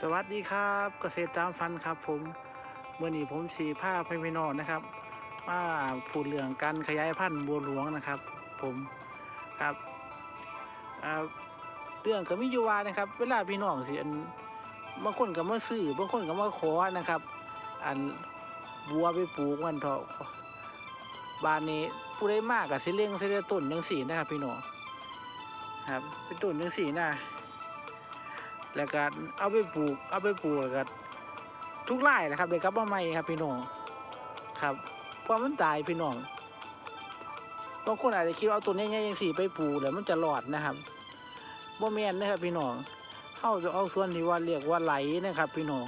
สวัสดีครับเกษตรตามฟันครับผมเมื่อนี้ผมสีผ้าไปไม่นอนนะครับมาพูดเรื่องการขยายพันธุ์บัวหลวงนะครับ ผมครับเรื่องก็มีอยู่ว่านะครับ เวลาพี่น้องสิอันบางคนก็มาซื้อบางคนก็มาขอนะครับ อันบัวไปปลูกมันเถอะบ้านนี้ผู้ได้มากกับสิเลี้ยงสิได้ต้นยังสีนะครับ พี่น้องครับเป็นต้นยังสีนะ แล้วก็เอาไปปลูก เอาไปปลูกแล้วก็ทุกไร่แหละครับเลยกลับมาใหม่ครับพี่น้องครับเพราะมันตายพี่น้องบางคนอาจจะคิดว่าเอาต้นใหญ่ๆอย่างสี่ไปปลูกแล้วมันจะรอดนะครับบ่แมนนะครับพี่น้องเข้าจะเอาส่วนที่ว่าเรียกว่าไหลนะครับ พี่น้อง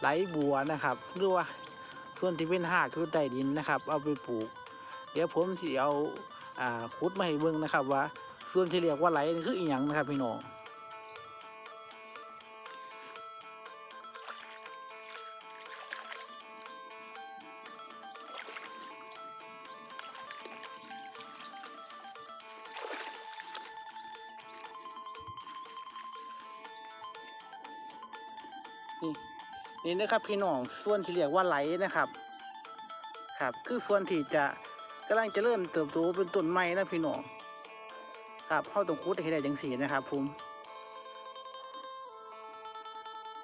ไหลบัวนะครับหรือว่าส่วนที่เป็นหากคือใต้ดินนะครับ เอาไปปลูก เดี๋ยวผมสิเอาอ่าขุดมาให้เบิ่งนะครับ ว่า ส่วนที่เรียกว่าไหลคืออีหยังนะครับ พี่น้อง นี่นี่นะครับพี่น้องส่วนที่เรียกว่าไหลนะครับ ครับ คือส่วนที่จะกำลังจะเริ่มเติบโตเป็นต้นไม้นะพี่น้องครับเข้าตรงคุดให้ได้จังสีนะครับผม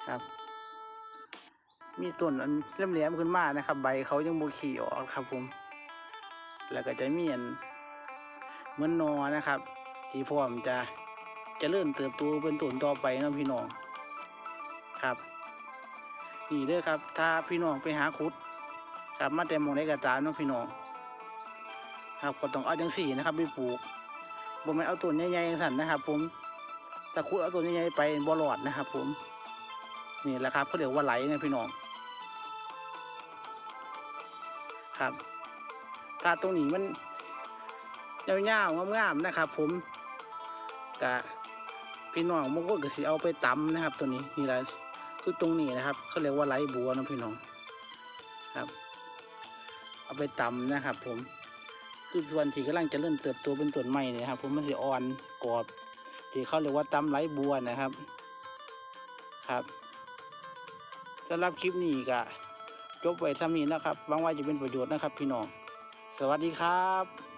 ครับ มีต้นอันแหลมขึ้นมานะครับ ใบเขายังโบขี่ออกครับผม แล้วก็จะมีอันเหมือนนอนะครับ ที่พร้อมจะจะเริ่มเติบโตเป็นต้นต่อไปนะพี่น้องครับ นี่เด้อครับ ถ้าพี่น้องไปหาขุด ครับมาแต่มองได้กระตามน้องพี่น้องครับก็ต้องเอาจังสี่นะครับไปปลูกบ่แม่นเอาต้นใหญ่ๆอย่างสั่นนะครับ ผมถ้าขุดเอาต้นใหญ่ๆไปบ่รอดนะครับ ผม นี่แหละครับเขาเรียกว่าไหลนะพี่น้องครับ ถ้าตรงนี้มันยาวๆงามๆนะครับ ผมกะพี่น้องบางคนก็สิเอาไปตำนะครับ ตัวนี้นี่แหละ คือตรงนี้นะครับ เขาเรียกว่าไหลบัวนะพี่น้องครับ เอาไปตำนะครับ ผม คือส่วนที่กำลังจะเริ่มเติบโตเป็นต้นไม้เนี่ยครับ ผมมันจะอ่อนกรอบที่เขาเรียกว่าตำไหลบัวนะครับครับสำหรับคลิปนี้ก็จบไว้ท่านี้นะครับหวังว่าจะเป็นประโยชน์นะครับ พี่น้อง สวัสดีครับ